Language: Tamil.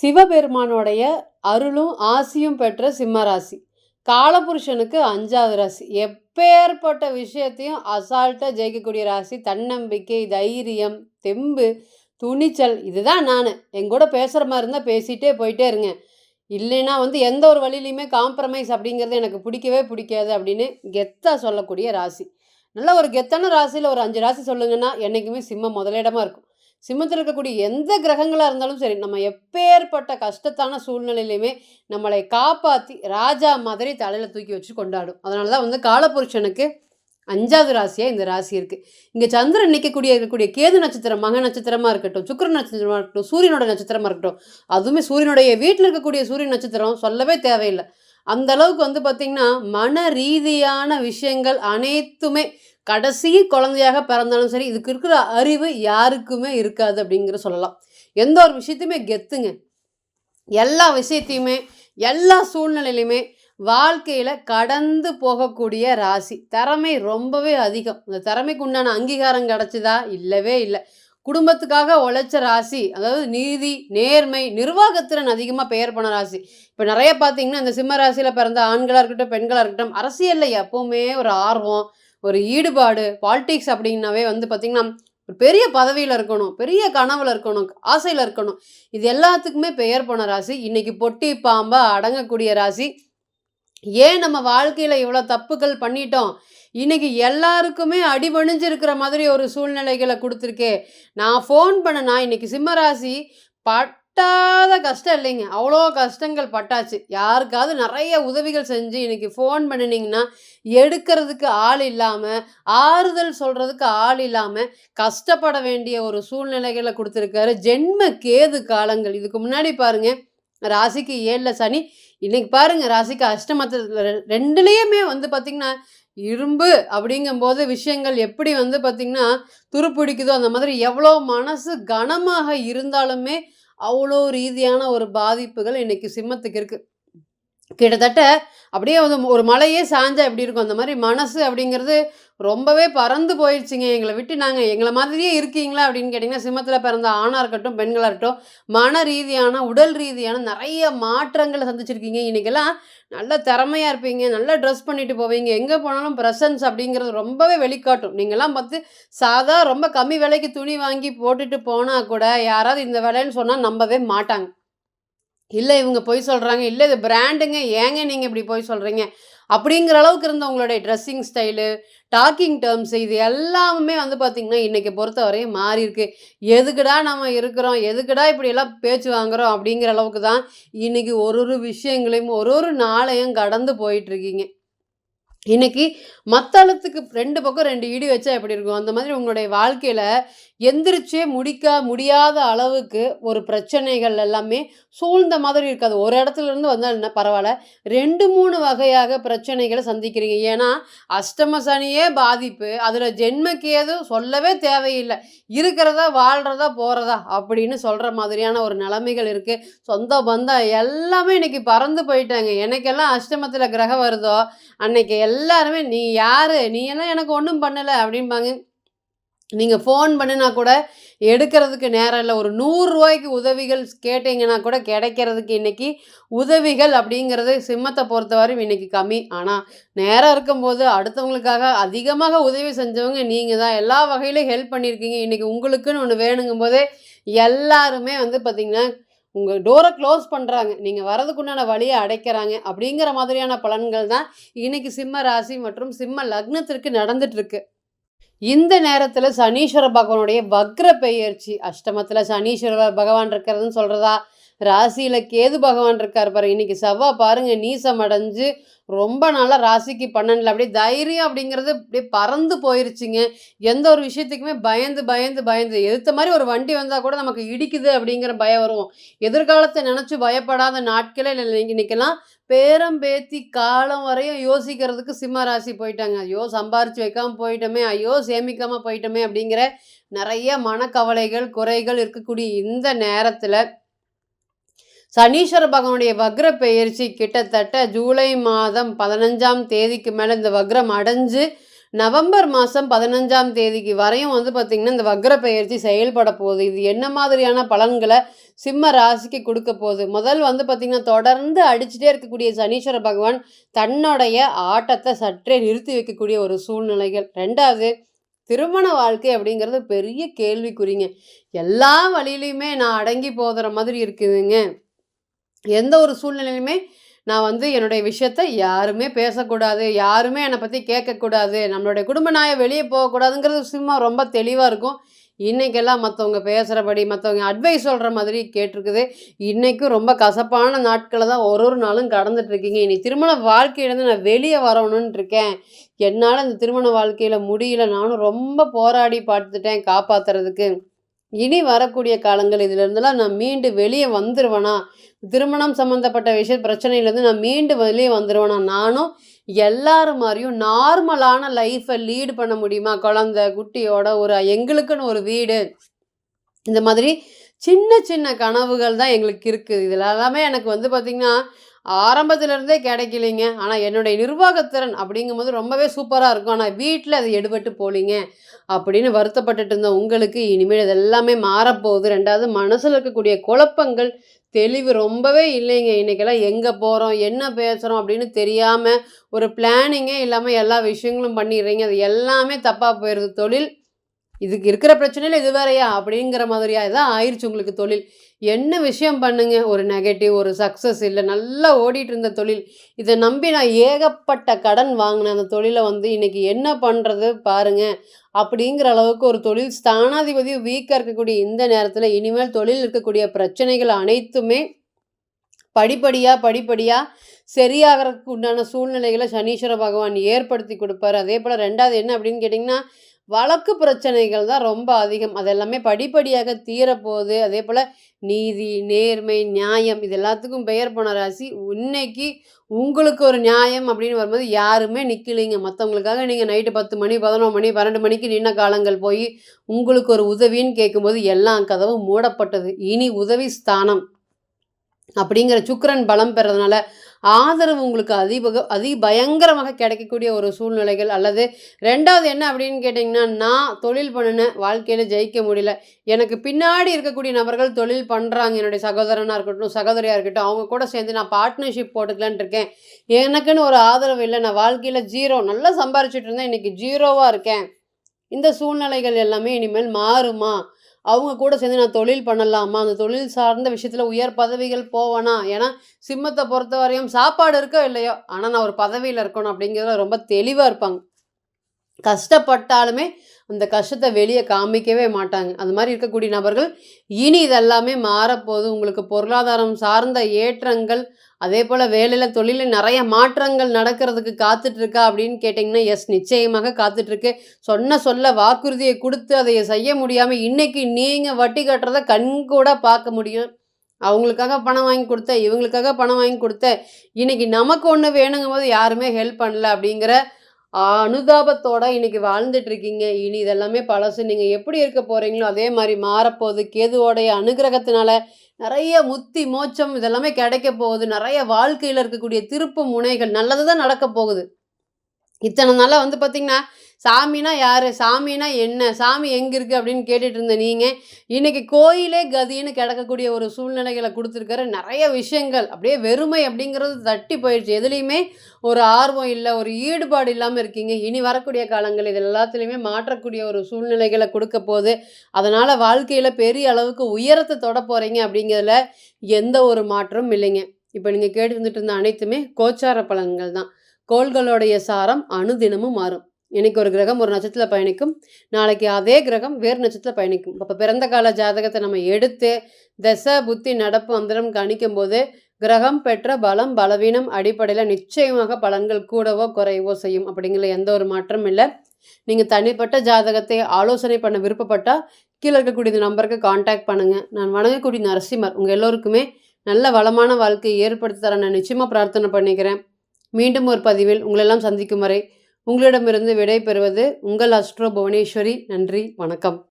சிவபெருமானுடைய அருளும் ஆசியும் பெற்ற சிம்ம ராசி காலபுருஷனுக்கு அஞ்சாவது ராசி. எப்பேற்பட்ட விஷயத்தையும் அசால்ட்டாக ஜெயிக்கக்கூடிய ராசி. தன்னம்பிக்கை தைரியம் தெம்பு துணிச்சல் இதுதான் நான். எங்கூட பேசுகிற மாதிரி இருந்தால் பேசிகிட்டே போயிட்டே இருங்க. இல்லைன்னா வந்து எந்த ஒரு வழியிலையுமே காம்ப்ரமைஸ் அப்படிங்கிறது எனக்கு பிடிக்கவே பிடிக்காது அப்படின்னு கெத்தாக சொல்லக்கூடிய ராசி. நல்ல ஒரு கெத்தான ராசியில் ஒரு அஞ்சு ராசி சொல்லுங்கன்னா என்றைக்குமே சிம்மம் முதலிடமாக இருக்கும். சிம்மத்தில் இருக்கக்கூடிய எந்த கிரகங்களாக இருந்தாலும் சரி நம்ம எப்பேற்பட்ட கஷ்டத்தான சூழ்நிலையிலையுமே நம்மளை காப்பாற்றி ராஜா மாதிரி தலையில் தூக்கி வச்சு கொண்டாடும். அதனால தான் வந்து காலபுருஷனுக்கு அஞ்சாவது ராசியாக இந்த ராசி இருக்குது இங்கே சந்திரன் நிற்கக்கூடிய இருக்கக்கூடிய கேது நட்சத்திரம் மக நட்சத்திரமாக இருக்கட்டும் சுக்கிர நட்சத்திரமாக இருக்கட்டும் சூரியனோட நட்சத்திரமாக இருக்கட்டும் அதுவுமே சூரியனுடைய வீட்டில் இருக்கக்கூடிய சூரிய நட்சத்திரம் சொல்லவே தேவையில்லை. அந்த அளவுக்கு வந்து பார்த்திங்கன்னா மன ரீதியான விஷயங்கள் அனைத்துமே கடைசி குழந்தையாக பிறந்தாலும் சரி இதுக்கு இருக்கிற அறிவு யாருக்குமே இருக்காது அப்படிங்கிற சொல்லலாம். எந்த ஒரு விஷயத்தையுமே கெத்துங்க. எல்லா விஷயத்தையுமே எல்லா சூழ்நிலையிலையுமே வாழ்க்கையில் கடந்து போகக்கூடிய ராசி. திறமை ரொம்பவே அதிகம். அந்த திறமைக்கு உண்டான அங்கீகாரம் கிடச்சிதா? இல்லவே இல்லை. குடும்பத்துக்காக உழைச்ச ராசி அதாவது நீதி நேர்மை நிர்வாகத்திறன் அதிகமாக பெயர் பண்ண ராசி. இப்போ நிறைய பார்த்தீங்கன்னா இந்த சிம்ம ராசியில் பிறந்த ஆண்களாக இருக்கட்டும் பெண்களாக இருக்கட்டும் அரசியலில் எப்போவுமே ஒரு ஆர்வம் ஒரு ஈடுபாடு பாலிடிக்ஸ் அப்படின்னாவே வந்து பார்த்திங்கன்னா ஒரு பெரிய பதவியில் இருக்கணும் பெரிய கனவில் இருக்கணும் ஆசையில் இருக்கணும். இது எல்லாத்துக்குமே பெயர் போன ராசி. இன்றைக்கி பொட்டி பாம்பா அடங்கக்கூடிய ராசி. ஏன் நம்ம வாழ்க்கையில் இவ்வளோ தப்புகள் பண்ணிட்டோம்? இன்றைக்கி எல்லாருக்குமே அடிபணிஞ்சிருக்கிற மாதிரி ஒரு சூழ்நிலைகளை கொடுத்துருக்கே. நான் ஃபோன் பண்ணனா இன்றைக்கி சிம்மராசி பட்டாத கஷ்டம் இல்லைங்க. அவ்வளோ கஷ்டங்கள் பட்டாச்சு. யாருக்காவது நிறைய உதவிகள் செஞ்சு இன்றைக்கி ஃபோன் பண்ணினீங்கன்னா எடுக்கிறதுக்கு ஆள் இல்லாமல் ஆறுதல் சொல்கிறதுக்கு ஆள் இல்லாமல் கஷ்டப்பட வேண்டிய ஒரு சூழ்நிலைகளை கொடுத்துருக்காரு. ஜென்ம கேது காலங்கள். இதுக்கு முன்னாடி பாருங்கள் ராசிக்கு ஏழில் சனி இன்னைக்கு பாருங்க ராசிக்கு அஷ்டமத்தில் ரெண்டுலேயுமே வந்து பார்த்திங்கன்னா இரும்பு அப்படிங்கும்போது விஷயங்கள் எப்படி வந்து பார்த்திங்கன்னா துருப்பிடிக்குதோ அந்த மாதிரி எவ்வளோ மனசு கனமாக இருந்தாலுமே அவ்வளோ ரீதியான ஒரு பாதிப்புகள் இன்றைக்கி சிம்மத்துக்கு இருக்குது கிட்டத்தட்ட அப்படியே வந்து ஒரு மலையே சாஞ்சா எப்படி இருக்கும்? அந்த மாதிரி மனசு அப்படிங்கிறது ரொம்பவே பறந்து போயிடுச்சுங்க எங்களை விட்டு நாங்கள் எங்களை மாதிரியே இருக்கீங்களா அப்படின்னு கேட்டிங்கன்னா சிம்மத்தில் பிறந்த ஆணாக இருக்கட்டும் பெண்களாக இருக்கட்டும் மன ரீதியான உடல் ரீதியான நிறைய மாற்றங்களை சந்திச்சிருக்கீங்க. இன்றைக்கெல்லாம் நல்ல திறமையாக இருப்பீங்க நல்லா ட்ரெஸ் பண்ணிட்டு போவீங்க. எங்கே போனாலும் ப்ரெசன்ஸ் அப்படிங்கிறது ரொம்பவே வெளிக்காட்டும். நீங்கள்லாம் பார்த்து சாதா ரொம்ப கம்மி விலைக்கு துணி வாங்கி போட்டுட்டு போனால் கூட யாராவது இந்த விலைன்னு சொன்னால் நம்பவே மாட்டாங்க. இல்லை இவங்க பொய் சொல்கிறாங்க இல்லை இது பிராண்டுங்க. ஏங்க நீங்கள் இப்படி பொய் சொல்கிறீங்க அப்படிங்கிற அளவுக்கு இருந்த உங்களுடைய ட்ரெஸ்ஸிங் ஸ்டைலு டாக்கிங் டேர்ம்ஸ் இது எல்லாமே வந்து பார்த்திங்கன்னா இன்றைக்கி பொறுத்த மாறி இருக்கு எதுக்குடா நம்ம இருக்கிறோம்? எதுக்குடா இப்படியெல்லாம் பேச்சு வாங்குகிறோம் அப்படிங்கிற அளவுக்கு தான் இன்றைக்கி ஒரு ஒரு விஷயங்களையும் ஒரு ஒரு நாளையும் கடந்து போயிட்டுருக்கீங்க. இன்னைக்கு மத்தளத்துக்கு ரெண்டு பக்கம் ரெண்டு இடி வச்சா எப்படி இருக்கும்? அந்த மாதிரி உங்களுடைய வாழ்க்கையில் எந்திரிச்சே முடிக்க முடியாத அளவுக்கு ஒரு பிரச்சனைகள் எல்லாமே சூழ்ந்த மாதிரி இருக்காது. ஒரு இடத்துல இருந்து வந்தால் என்ன? பரவாயில்ல. ரெண்டு மூணு வகையாக பிரச்சனைகளை சந்திக்கிறீங்க. ஏன்னா அஷ்டம சனியே பாதிப்பு. அதில் ஜென்மக்கேது சொல்லவே தேவையில்லை. இருக்கிறதா வாழ்கிறதா போகிறதா அப்படின்னு சொல்கிற மாதிரியான ஒரு நிலைமைகள் இருக்குது சொந்த பந்தம் எல்லாமே இன்றைக்கி பறந்து போயிட்டாங்க. எனக்கெல்லாம் அஷ்டமத்தில் கிரகம் வருதோ அன்னைக்கு எல்லாருமே நீ யார்? நீ எல்லாம் எனக்கு ஒன்றும் பண்ணலை? அப்படிம்பாங்க. நீங்கள் ஃபோன் பண்ணினா கூட எடுக்கிறதுக்கு நேரம் இல்லை. ஒரு நூறுரூவாய்க்கு உதவிகள் கேட்டிங்கன்னா கூட கிடைக்கிறதுக்கு இன்றைக்கி உதவிகள் அப்படிங்கிறது சிம்மத்தை பொறுத்தவரையும் இன்றைக்கி கம்மி. ஆனால் நேரம் இருக்கும்போது அடுத்தவங்களுக்காக அதிகமாக உதவி செஞ்சவங்க நீங்கள் தான். எல்லா வகையிலும் ஹெல்ப் பண்ணியிருக்கீங்க. இன்றைக்கி உங்களுக்குன்னு ஒன்று வேணுங்கும் போதே எல்லாருமே வந்து பார்த்திங்கன்னா உங்கள் டோரை க்ளோஸ் பண்ணுறாங்க நீங்கள் வரதுக்குண்டான வழியை அடைக்கிறாங்க. அப்படிங்கிற மாதிரியான பலன்கள் தான் இன்றைக்கி சிம்ம ராசி மற்றும் சிம்ம லக்னத்திற்கு நடந்துட்டுருக்கு இந்த நேரத்தில் சனீஸ்வர பகவானுடைய வக்ர பெயர்ச்சி அஷ்டமத்தில் சனீஸ்வர பகவான் இருக்கிறதுன்னு சொல்கிறதா ராசியில் கேது பகவான் இருக்கார் பாருங்க இன்னைக்கு செவ்வாய் பாருங்க நீசம் அடைஞ்சு ரொம்ப நாளாக ராசிக்கு பன்னெண்டில் அப்படியே தைரியம் அப்படிங்கிறது அப்படியே பறந்து போயிருச்சுங்க. எந்த ஒரு விஷயத்துக்குமே பயந்து பயந்து பயந்து. எதிர்த்த மாதிரி ஒரு வண்டி வந்தால் கூட நமக்கு இடிக்குது அப்படிங்கிற பயம் வரும். எதிர்காலத்தை நினச்சி பயப்படாத நாட்களே இல்லை. இன்னைக்கெல்லாம் பேரம் பேத்தி காலம் வரையும் யோசிக்கிறதுக்கு சிம்ம ராசி போயிட்டாங்க. ஐயோ சம்பாரிச்சு வைக்காமல் போயிட்டோமே ஐயோ சேமிக்காமல் போயிட்டோமே அப்படிங்கிற நிறைய மனக்கவலைகள் குறைகள் இருக்கக்கூடிய இந்த நேரத்தில் சனீஸ்வர பகவானுடைய வக்ர பெயர்ச்சி கிட்டத்தட்ட ஜூலை மாதம் பதினஞ்சாம் தேதிக்கு மேலே இந்த வக்ரம் அடைஞ்சு நவம்பர் மாதம் பதினஞ்சாம் தேதிக்கு வரையும் வந்து பார்த்திங்கன்னா இந்த வக்ர பெயர்ச்சி செயல்பட போகுது. இது என்ன மாதிரியான பலன்களை சிம்ம ராசிக்கு கொடுக்க போகுது? முதல் வந்து பார்த்திங்கன்னா தொடர்ந்து அடிச்சுட்டே இருக்கக்கூடிய சனீஸ்வர பகவான் தன்னுடைய ஆட்டத்தை சற்றே நிறுத்தி வைக்கக்கூடிய ஒரு சூழ்நிலைகள். ரெண்டாவது திருமண வாழ்க்கை அப்படிங்கிறது பெரிய கேள்விக்குறிங்க. எல்லா வழியிலையுமே நான் அடங்கி போகிற மாதிரி இருக்குதுங்க. எந்த ஒரு சூழ்நிலையிலுமே நான் வந்து என்னுடைய விஷயத்த யாருமே பேசக்கூடாது யாருமே என்னை பற்றி கேட்கக்கூடாது நம்மளுடைய குடும்ப நாயை வெளியே போகக்கூடாதுங்கிறது சும்மா ரொம்ப தெளிவாக இருக்கும். இன்றைக்கெல்லாம் மற்றவங்க பேசுகிறபடி மற்றவங்க அட்வைஸ் சொல்கிற மாதிரி கேட்டிருக்குது. இன்றைக்கும் ரொம்ப கசப்பான நாட்களை தான் ஒரு ஒரு நாளும் கடந்துட்டுருக்கீங்க இனி திருமண வாழ்க்கையிலேருந்து நான் வெளியே வரணும்னு இருக்கேன். என்னால் இந்த திருமண வாழ்க்கையில் முடியல. நானும் ரொம்ப போராடி பார்த்துட்டேன் காப்பாற்றுறதுக்கு இனி வரக்கூடிய காலங்கள் இதிலிருந்துலாம் நான் மீண்டு வெளியே வந்துடுவேனா திருமணம் சம்மந்தப்பட்ட விஷய பிரச்சனையிலேருந்து நான் மீண்டு வெளியே வந்துடுவேனா நானும் எல்லாரும் மாதிரியும் நார்மலான லைஃப்பை லீடு பண்ண முடியுமா? குழந்த குட்டியோட ஒரு எங்களுக்குன்னு ஒரு வீடு. இந்த மாதிரி சின்ன சின்ன கனவுகள் தான் எங்களுக்கு இருக்குது இதில் எல்லாமே எனக்கு வந்து பார்த்திங்கன்னா ஆரம்பத்திலேருந்தே கிடைக்கலைங்க. ஆனால் என்னுடைய நிர்வாகத்திறன் அப்படிங்கும்போது ரொம்பவே சூப்பராக இருக்கும். ஆனால் வீட்டில் அது எடுபட்டு போலிங்க அப்படின்னு வருத்தப்பட்டுட்டு இருந்த உங்களுக்கு இனிமேல் இது எல்லாமே மாறப்போகுது. ரெண்டாவது மனசில் இருக்கக்கூடிய குழப்பங்கள் தெளிவு ரொம்பவே இல்லைங்க. இன்றைக்கெல்லாம் எங்கே போகிறோம் என்ன பேசுகிறோம் அப்படின்னு தெரியாமல் ஒரு பிளானிங்கே இல்லாமல் எல்லா விஷயங்களும் பண்ணிடுறீங்க. அது எல்லாமே தப்பாக போயிடுது தொழில் இதுக்கு இருக்கிற பிரச்சனையில் இது வேறையா? அப்படிங்கிற மாதிரியா? இதான் ஆயிடுச்சு உங்களுக்கு தொழில். என்ன விஷயம் பண்ணுங்க? ஒரு நெகட்டிவ் ஒரு சக்ஸஸ் இல்லை. நல்லா ஓடிட்டு இருந்த தொழில். இதை நம்பி நான் ஏகப்பட்ட கடன் வாங்கினேன். அந்த தொழிலை வந்து இன்றைக்கி என்ன பண்ணுறது பாருங்கள் அப்படிங்கிற அளவுக்கு ஒரு தொழில் ஸ்தானாதிபதி வீக்காக இருக்கக்கூடிய இந்த நேரத்தில் இனிமேல் தொழில் இருக்கக்கூடிய பிரச்சனைகள் அனைத்துமே படிப்படியாக படிப்படியாக சரியாகிறதுக்கு உண்டான சூழ்நிலைகளை சனீஸ்வர பகவான் ஏற்படுத்தி கொடுப்பாரு. அதே போல் ரெண்டாவது என்ன அப்படின்னு கேட்டிங்கன்னா வழக்கு பிரச்சனைகள் தான் ரொம்ப அதிகம். அதெல்லாமே படிப்படியாக தீரப்போகுது. அதே போல் நீதி நேர்மை நியாயம் இது எல்லாத்துக்கும் பெயர் போன ராசி. இன்னைக்கு உங்களுக்கு ஒரு நியாயம் அப்படின்னு வரும்போது யாருமே நிற்கலைங்க மற்றவங்களுக்காக நீங்கள் நைட்டு பத்து மணி பதினொன்று மணி பன்னெண்டு மணிக்கு நின்ன காலங்கள் போய் உங்களுக்கு ஒரு உதவின்னு கேட்கும்போது எல்லா கதவும் மூடப்பட்டது. இனி உதவி ஸ்தானம். அப்படிங்கிற சுக்கரன் பலம் பெறதுனால ஆதரவு உங்களுக்கு அதிபக அதி பயங்கரமாக கிடைக்கக்கூடிய ஒரு சூழ்நிலைகள். அல்லது ரெண்டாவது என்ன அப்படின்னு கேட்டிங்கன்னா நான் தொழில் பண்ணினேன் வாழ்க்கையில் ஜெயிக்க முடியல. எனக்கு பின்னாடி இருக்கக்கூடிய நபர்கள் தொழில் பண்ணுறாங்க என்னுடைய சகோதரனாக இருக்கட்டும் சகோதரியாக இருக்கட்டும் அவங்க கூட சேர்ந்து நான் பார்ட்னர்ஷிப் போட்டுக்கலான் இருக்கேன். எனக்குன்னு ஒரு ஆதரவு இல்லை. நான் வாழ்க்கையில் ஜீரோ நல்லா சம்பாரிச்சிட்டு இருந்தேன். இன்றைக்கி ஜீரோவாக இருக்கேன். இந்த சூழ்நிலைகள் எல்லாமே இனிமேல் மாறுமா? அவங்க கூட சேர்ந்து நான் தொழில் பண்ணலாமா? அந்த தொழில் சார்ந்த விஷயத்தில் உயர் பதவிகள் போவேனா? ஏன்னா சிம்மத்தை பொறுத்த வரையும் சாப்பாடு இருக்கோ இல்லையோ ஆனால் நான் ஒரு பதவியில் இருக்கணும் அப்படிங்கிறத ரொம்ப தெளிவாக இருப்பாங்க. கஷ்டப்பட்டாலுமே அந்த கஷ்டத்தை வெளியே காமிக்கவே மாட்டாங்க. அது மாதிரி இருக்கக்கூடிய நபர்கள் இனி இதெல்லாமே மாறப்போகுது. உங்களுக்கு பொருளாதாரம் சார்ந்த ஏற்றங்கள் அதே போல் வேலையில் தொழிலில் நிறைய மாற்றங்கள் நடக்கிறதுக்கு காத்துட்ருக்கா அப்படின்னு கேட்டிங்கன்னா எஸ் நிச்சயமாக காத்துட்ருக்கு. சொன்ன சொல்ல வாக்குறுதியை கொடுத்து அதை செய்ய முடியாமல் இன்றைக்கி நீங்கள் வட்டி கட்டுறதை கண் கூட பார்க்க முடியும். அவங்களுக்காக பணம் வாங்கி கொடுத்த இவங்களுக்காக பணம் வாங்கி கொடுத்த இன்றைக்கி நமக்கு ஒன்று வேணுங்கும் போது யாருமே ஹெல்ப் பண்ணல அப்படிங்கிற அனுதாபத்தோட இன்னைக்கு வாழ்ந்துட்டு இருக்கீங்க இனி இதெல்லாமே பழசு. நீங்கள் எப்படி இருக்க போகிறீங்களோ அதே மாதிரி மாறப்போகுது. கேதுவோடைய அனுகிரகத்தினால நிறைய முத்தி மோச்சம் இதெல்லாமே கிடைக்க போகுது. நிறைய வாழ்க்கையில் இருக்கக்கூடிய திருப்பு முனைகள் நல்லது தான் நடக்க போகுது. இத்தனை நாளாக வந்து பார்த்திங்கன்னா சாமினா யார்? சாமினா என்ன? சாமி எங்கே இருக்குது அப்படின்னு கேட்டுட்டு இருந்த நீங்கள் இன்றைக்கி கோயிலே கதின்னு கிடக்கக்கூடிய ஒரு சூழ்நிலைகளை கொடுத்துருக்கிற நிறைய விஷயங்கள் அப்படியே வெறுமை அப்படிங்கிறது தட்டி போயிடுச்சு. எதுலேயுமே ஒரு ஆர்வம் இல்லை ஒரு ஈடுபாடு இல்லாமல் இருக்கீங்க. இனி வரக்கூடிய காலங்கள் இது எல்லாத்துலேயுமே மாற்றக்கூடிய ஒரு சூழ்நிலைகளை கொடுக்க போகுது. அதனால் வாழ்க்கையில் பெரிய அளவுக்கு உயரத்தை தொட போகிறீங்க அப்படிங்கிறதுல எந்த ஒரு மாற்றமும் இல்லைங்க. இப்போ நீங்கள் கேட்டு வந்துட்டு இருந்த அனைத்துமே கோச்சார பலன்கள் தான். கோள்களுடைய சாரம் அணுதினமும் மாறும். இன்னைக்கு ஒரு கிரகம் ஒரு நட்சத்திரத்தில் பயணிக்கும். நாளைக்கு அதே கிரகம் வேறு நட்சத்திரத்தில் பயணிக்கும். அப்போ பிறந்த கால ஜாதகத்தை நம்ம எடுத்து தசை புத்தி நடப்பு அந்தரம் கணிக்கும் போது கிரகம் பெற்ற பலம் பலவீனம் அடிப்படையில் நிச்சயமாக பலன்கள் கூடவோ குறைவோ செய்யும். அப்படிங்கிற எந்த ஒரு மாற்றமும் இல்லை. நீங்கள் தனிப்பட்ட ஜாதகத்தை ஆலோசனை பண்ண விருப்பப்பட்டால் கீழே இருக்கக்கூடிய இந்த நம்பருக்கு காண்டாக்ட் பண்ணுங்கள் நான் வணங்கக்கூடிய நரசிம்மர் உங்கள் எல்லோருக்குமே நல்ல வளமான வாழ்க்கையை ஏற்படுத்தி தர நான் நிச்சயமாக பிரார்த்தனை பண்ணிக்கிறேன். மீண்டும் ஒரு பதிவில் உங்களெல்லாம் சந்திக்கும் வரை உங்களிடமிருந்து விடை பெறுவது உங்கள் அஸ்ட்ரோ புவனேஸ்வரி. நன்றி வணக்கம்.